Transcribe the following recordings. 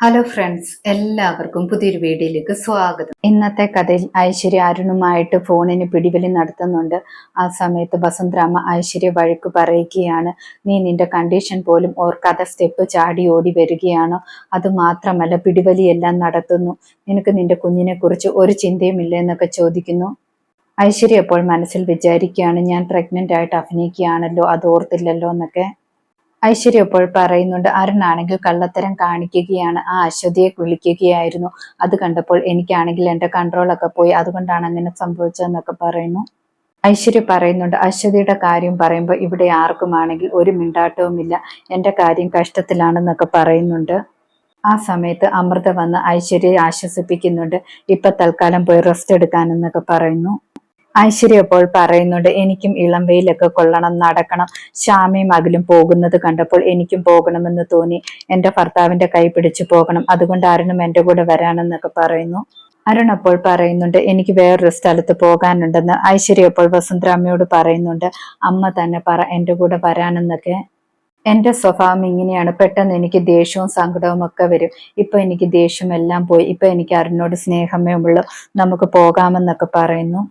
Hello friends എല്ലാവർക്കും പുതിയൊരു വീഡിയോയിലേക്ക് സ്വാഗതം. ഇന്നത്തെ കഥയിൽ ഐശ്വര്യ അരുണുമായിട്ട് ഫോണിന് പിടിവലി നടത്തുന്നുണ്ട്. ആ സമയത്ത് വസന്തരാമ ഐശ്വര്യ വഴക്ക് പറയുകയാണ്. നീ നിന്റെ കണ്ടീഷൻ പോലും ഓർക്കാതെ സ്റ്റെപ്പ് ചാടി ഓടി വരികയാണോ? അത് മാത്രമല്ല പിടിവലിയെല്ലാം നടത്തുന്നു. നിനക്ക് നിന്റെ കുഞ്ഞിനെ കുറിച്ച് ഒരു ചിന്തയുമില്ല എന്നൊക്കെ ചോദിക്കുന്നു. ഐശ്വര്യ അപ്പോൾ മനസ്സിൽ വിചാരിക്കുകയാണ് ഞാൻ പ്രഗ്നന്റ് ആയിട്ട് അഭിനയിക്കുകയാണല്ലോ അത് ഓർത്തില്ലല്ലോ എന്നൊക്കെ. ഐശ്വര്യ ഇപ്പോൾ പറയുന്നുണ്ട് അരുണാണെങ്കിൽ കള്ളത്തരം കാണിക്കുകയാണ്. ആ അശ്വതിയെ വിളിക്കുകയായിരുന്നു. അത് കണ്ടപ്പോൾ എനിക്കാണെങ്കിൽ എന്റെ കൺട്രോളൊക്കെ പോയി. അതുകൊണ്ടാണ് അങ്ങനെ സംഭവിച്ചതെന്നൊക്കെ പറയുന്നു. ഐശ്വര്യ പറയുന്നുണ്ട് അശ്വതിയുടെ കാര്യം പറയുമ്പോൾ ഇവിടെ ആർക്കുമാണെങ്കിൽ ഒരു മിണ്ടാട്ടവുമില്ല. എന്റെ കാര്യം കഷ്ടത്തിലാണെന്നൊക്കെ പറയുന്നുണ്ട്. ആ സമയത്ത് അമൃത വന്ന് ഐശ്വര്യയെ ആശ്വസിപ്പിക്കുന്നുണ്ട്. ഇപ്പൊ തൽക്കാലം പോയി റെസ്റ്റ് എടുക്കാനെന്നൊക്കെ പറയുന്നു. ഐശ്വര്യ അപ്പോൾ പറയുന്നുണ്ട് എനിക്കും ഇളം വെയിലൊക്കെ കൊള്ളണം നടക്കണം. ശ്യാമയും അകലും പോകുന്നത് കണ്ടപ്പോൾ എനിക്കും പോകണമെന്ന് തോന്നി. എന്റെ ഭർത്താവിന്റെ കൈ പിടിച്ചു പോകണം. അതുകൊണ്ട് അരുണും എന്റെ കൂടെ വരാനെന്നൊക്കെ പറയുന്നു. അരുൺ അപ്പോൾ പറയുന്നുണ്ട് എനിക്ക് വേറൊരു സ്ഥലത്ത് പോകാനുണ്ടെന്ന്. ഐശ്വര്യ അപ്പോൾ അമ്മയോട് പറയുന്നുണ്ട് അമ്മ തന്നെ പറ എന്റെ കൂടെ വരാനെന്നൊക്കെ. എന്റെ സ്വഭാവം ഇങ്ങനെയാണ്. പെട്ടെന്ന് എനിക്ക് ദേഷ്യവും സങ്കടവും ഒക്കെ വരും. ഇപ്പൊ എനിക്ക് ദേഷ്യം എല്ലാം പോയി. ഇപ്പൊ എനിക്ക് അരുണിനോട് സ്നേഹമേ ഉള്ളൂ. നമുക്ക് പോകാമെന്നൊക്കെ പറയുന്നു.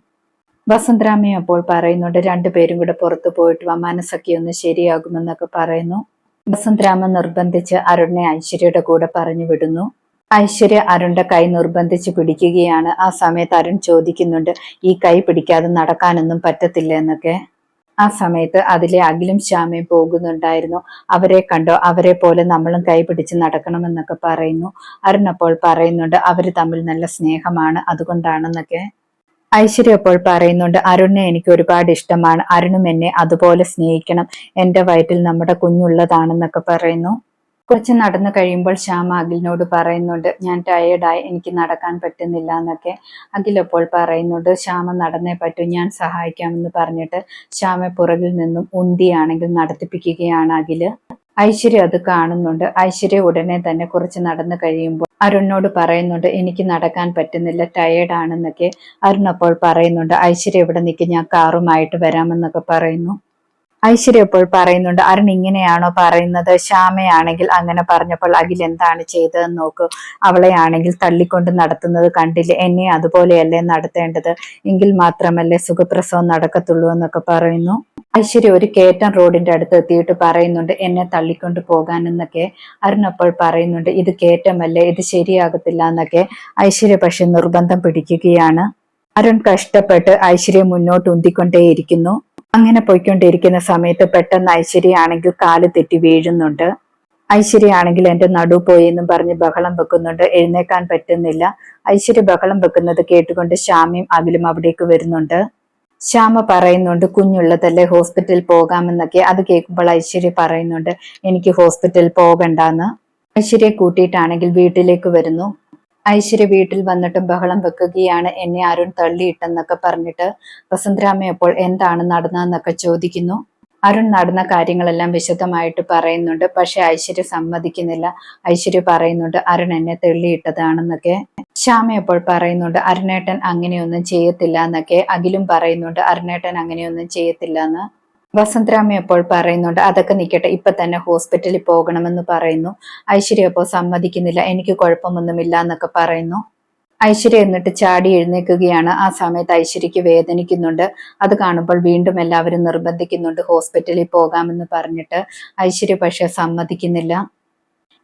വസുന്ധരാമയും അപ്പോൾ പറയുന്നുണ്ട് രണ്ടുപേരും കൂടെ പുറത്തു പോയിട്ട് വാ മനസ്സൊക്കെ ഒന്ന് ശരിയാകുമെന്നൊക്കെ പറയുന്നു. വസന്തരാമ നിർബന്ധിച്ച് അരുണിനെ ഐശ്വര്യയുടെ കൂടെ പറഞ്ഞു വിടുന്നു. ഐശ്വര്യ അരുണിന്റെ കൈ നിർബന്ധിച്ച് പിടിക്കുകയാണ്. ആ സമയത്ത് അരുൺ ചോദിക്കുന്നുണ്ട് ഈ കൈ പിടിക്കാതെ നടക്കാനൊന്നും പറ്റത്തില്ല എന്നൊക്കെ. ആ സമയത്ത് അതിലെ അഖിലും ശ്യാമയും പോകുന്നുണ്ടായിരുന്നു. അവരെ കണ്ടോ അവരെ പോലെ നമ്മളും കൈ പിടിച്ച് നടക്കണമെന്നൊക്കെ പറയുന്നു. അരുൺ അപ്പോൾ പറയുന്നുണ്ട് അവർ തമ്മിൽ നല്ല സ്നേഹമാണ് അതുകൊണ്ടാണെന്നൊക്കെ. ഐശ്വര്യ അപ്പോൾ പറയുന്നുണ്ട് അരുണിനെ എനിക്ക് ഒരുപാട് ഇഷ്ടമാണ്. അരുണും എന്നെ അതുപോലെ സ്നേഹിക്കണം. എന്റെ വയറ്റിൽ നമ്മുടെ കുഞ്ഞുള്ളതാണെന്നൊക്കെ പറയുന്നു. കുറച്ച് നടന്നു കഴിയുമ്പോൾ ശ്യാമ അഖിലിനോട് പറയുന്നുണ്ട് ഞാൻ ടയേർഡായി എനിക്ക് നടക്കാൻ പറ്റുന്നില്ല എന്നൊക്കെ അഖിലപ്പോൾ പറയുന്നുണ്ട്. ശ്യാമ നടന്നേ പറ്റൂ. ഞാൻ സഹായിക്കാമെന്ന് പറഞ്ഞിട്ട് ശ്യാമ പുറകിൽ നിന്നും ഉന്തിയാണെങ്കിൽ നടത്തിപ്പിക്കുകയാണ് അഖിൽ. ഐശ്വര്യ അത് കാണുന്നുണ്ട്. ഐശ്വര്യ ഉടനെ തന്നെ കുറച്ച് നടന്നു കഴിയുമ്പോൾ അരുണിനോട് പറയുന്നുണ്ട് എനിക്ക് നടക്കാൻ പറ്റുന്നില്ല ടയേർഡ് ആണെന്നൊക്കെ അരുൺ അപ്പോൾ പറയുന്നുണ്ട് ഐശ്വര്യ എവിടെ നിൽക്കും ഞാൻ കാറുമായിട്ട് വരാമെന്നൊക്കെ പറയുന്നു. ഐശ്വര്യ ഇപ്പോൾ പറയുന്നുണ്ട് അരുൺ ഇങ്ങനെയാണോ പറയുന്നത്? ശ്യാമയാണെങ്കിൽ അങ്ങനെ പറഞ്ഞപ്പോൾ അഖിൽ എന്താണ് ചെയ്തതെന്ന് നോക്കൂ. അവളെയാണെങ്കിൽ തള്ളിക്കൊണ്ട് നടത്തുന്നത് കണ്ടില്ല? എന്നെ അതുപോലെയല്ലേ നടത്തേണ്ടത്? എങ്കിൽ മാത്രമല്ലേ സുഖപ്രസവം നടക്കത്തുള്ളൂ എന്നൊക്കെ പറയുന്നു. ഐശ്വര്യ ഒരു കേറ്റൻ റോഡിന്റെ അടുത്ത് എത്തിയിട്ട് പറയുന്നുണ്ട് എന്നെ തള്ളിക്കൊണ്ട് പോകാൻ എന്നൊക്കെ അരുൺ അപ്പോൾ പറയുന്നുണ്ട് ഇത് കേറ്റമല്ലേ? ഇത് ശരിയാകത്തില്ല എന്നൊക്കെ. ഐശ്വര്യ പക്ഷെ നിർബന്ധം പിടിക്കുകയാണ്. അരുൺ കഷ്ടപ്പെട്ട് ഐശ്വര്യ മുന്നോട്ട് ഉന്തിക്കൊണ്ടേയിരിക്കുന്നു. അങ്ങനെ പോയിക്കൊണ്ടിരിക്കുന്ന സമയത്ത് പെട്ടെന്ന് ഐശ്വര്യയാണെങ്കിൽ കാൽ തെറ്റി വീഴുന്നുണ്ട്. ഐശ്വര്യയാണെങ്കിൽ എന്റെ നടു പോയി എന്നും പറഞ്ഞ് ബഹളം വെക്കുന്നുണ്ട്. എഴുന്നേക്കാൻ പറ്റുന്നില്ല. ഐശ്വര്യ ബഹളം വെക്കുന്നത് കേട്ടുകൊണ്ട് ശ്യാമയും അഖിലും അവിടേക്ക് വരുന്നുണ്ട്. ശ്യാമ പറയുന്നുണ്ട് കുഞ്ഞുള്ളതല്ലേ ഹോസ്പിറ്റലിൽ പോകാമെന്നൊക്കെ. അത് കേൾക്കുമ്പോൾ ഐശ്വര്യ പറയുന്നുണ്ട് എനിക്ക് ഹോസ്പിറ്റലിൽ പോകണ്ടെന്ന്. ഐശ്വര്യ കൂട്ടിയിട്ടാണെങ്കിൽ വീട്ടിലേക്ക് വരുന്നു. ഐശ്വര്യ വീട്ടിൽ വന്നിട്ട് ബഹളം വെക്കുകയാണ്. എന്നെ അരുൺ തള്ളിയിട്ടെന്നൊക്കെ പറഞ്ഞിട്ട് വസന്തരാമ അപ്പോൾ എന്താണ് നടന്നതെന്നൊക്കെ ചോദിക്കുന്നു. അരുൺ നടന്ന കാര്യങ്ങളെല്ലാം വിശദമായിട്ട് പറയുന്നുണ്ട്. പക്ഷെ ഐശ്വര്യ സമ്മതിക്കുന്നില്ല. ഐശ്വര്യ പറയുന്നുണ്ട് അരുൺ എന്നെ തെള്ളിയിട്ടതാണെന്നൊക്കെ. ശ്യാമ അപ്പോൾ പറയുന്നുണ്ട് അരുണേട്ടൻ അങ്ങനെയൊന്നും ചെയ്യത്തില്ല എന്നൊക്കെ. അഖിലും പറയുന്നുണ്ട് അരുണേട്ടൻ അങ്ങനെയൊന്നും ചെയ്യത്തില്ല എന്ന്. വസന്തരാമ അപ്പോൾ പറയുന്നുണ്ട് അതൊക്കെ നിൽക്കട്ടെ ഇപ്പൊ തന്നെ ഹോസ്പിറ്റലിൽ പോകണമെന്ന് പറയുന്നു. ഐശ്വര്യ അപ്പോൾ സമ്മതിക്കുന്നില്ല എനിക്ക് കുഴപ്പമൊന്നുമില്ല എന്നൊക്കെ പറയുന്നു. ഐശ്വര്യ എന്നിട്ട് ചാടി എഴുന്നേൽക്കുകയാണ്. ആ സമയത്ത് ഐശ്വര്യക്ക് വേദനിക്കുന്നുണ്ട്. അത് കാണുമ്പോൾ വീണ്ടും എല്ലാവരും നിർബന്ധിക്കുന്നുണ്ട് ഹോസ്പിറ്റലിൽ പോകാമെന്ന് പറഞ്ഞിട്ട്. ഐശ്വര്യ പക്ഷെ സമ്മതിക്കുന്നില്ല.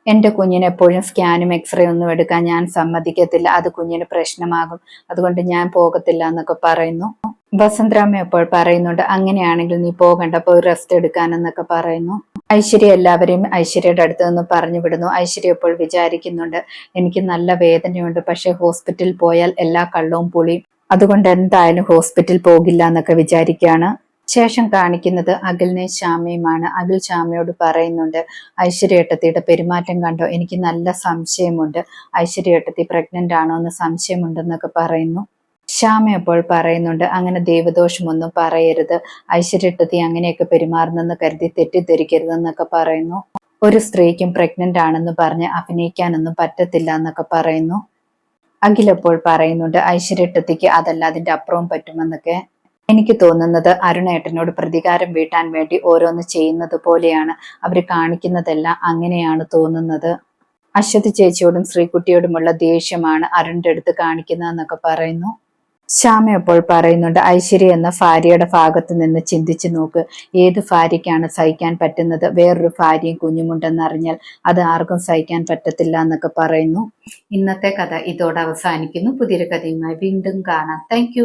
എന്റെ കുഞ്ഞിന് എപ്പോഴും സ്കാനും എക്സ്റേ ഒന്നും എടുക്കാൻ ഞാൻ സമ്മതിക്കത്തില്ല. അത് കുഞ്ഞിന് പ്രശ്നമാകും. അതുകൊണ്ട് ഞാൻ പോകത്തില്ല എന്നൊക്കെ പറയുന്നു. വസന്തരാമ എപ്പോൾ പറയുന്നുണ്ട് അങ്ങനെയാണെങ്കിൽ നീ പോകണ്ട പോയി റെസ്റ്റ് എടുക്കാനെന്നൊക്കെ പറയുന്നു. ഐശ്വര്യ എല്ലാവരെയും ഐശ്വര്യയുടെ അടുത്ത് നിന്ന് പറഞ്ഞു വിടുന്നു. ഐശ്വര്യ ഇപ്പോൾ വിചാരിക്കുന്നുണ്ട് എനിക്ക് നല്ല വേദനയുണ്ട് പക്ഷേ ഹോസ്പിറ്റലിൽ പോയാൽ എല്ലാ കള്ളവും പുളിയും. അതുകൊണ്ട് എന്തായാലും ഹോസ്പിറ്റലിൽ പോകില്ല എന്നൊക്കെ വിചാരിക്കുകയാണ്. ശേഷം കാണിക്കുന്നത് അഖിലിനെ ശ്യാമയുമാണ്. അഖിൽ ശ്യാമയോട് പറയുന്നുണ്ട് ഐശ്വര്യേട്ടത്തിയുടെ പെരുമാറ്റം കണ്ടോ? എനിക്ക് നല്ല സംശയമുണ്ട്. ഐശ്വര്യേട്ടത്തി പ്രഗ്നന്റ് ആണോ എന്ന് സംശയമുണ്ടെന്നൊക്കെ പറയുന്നു. ശ്യാമ അപ്പോൾ പറയുന്നുണ്ട് അങ്ങനെ ദൈവദോഷമൊന്നും പറയരുത്. ഐശ്വര്യട്ടത്തി അങ്ങനെയൊക്കെ പെരുമാറുന്നെന്ന് കരുതി തെറ്റിദ്ധരിക്കരുതെന്നൊക്കെ പറയുന്നു. ഒരു സ്ത്രീക്കും പ്രഗ്നന്റ് ആണെന്ന് പറഞ്ഞ് അഭിനയിക്കാനൊന്നും പറ്റത്തില്ല എന്നൊക്കെ പറയുന്നു അഖിലപ്പോൾ പറയുന്നുണ്ട് ഐശ്വര്യട്ടത്തിക്ക് അതല്ല അതിന്റെ അപ്പുറവും പറ്റുമെന്നൊക്കെ. എനിക്ക് തോന്നുന്നത് അരുണേട്ടനോട് പ്രതികാരം വീട്ടാൻ വേണ്ടി ഓരോന്ന് ചെയ്യുന്നത് പോലെയാണ് അവർ കാണിക്കുന്നതെല്ലാം അങ്ങനെയാണ് തോന്നുന്നത്. അശ്വതി ചേച്ചിയോടും ശ്രീകുട്ടിയോടുമുള്ള ദേഷ്യമാണ് അരുണിന്റെ അടുത്ത് കാണിക്കുന്നതെന്നൊക്കെ പറയുന്നു. ശ്യാമ അപ്പോൾ പറയുന്നുണ്ട് ഐശ്വര്യ എന്ന ഭാര്യയുടെ ഭാഗത്ത് നിന്ന് ചിന്തിച്ചു നോക്ക്. ഏത് ഭാര്യയ്ക്കാണ് സഹിക്കാൻ പറ്റുന്നത്? വേറൊരു ഭാര്യയും കുഞ്ഞുമുണ്ടെന്ന് അറിഞ്ഞാൽ അത് ആർക്കും സഹിക്കാൻ പറ്റത്തില്ല എന്നൊക്കെ പറയുന്നു. ഇന്നത്തെ കഥ ഇതോടെ അവസാനിക്കുന്നു. പുതിയൊരു കഥയുമായി വീണ്ടും കാണാം. താങ്ക്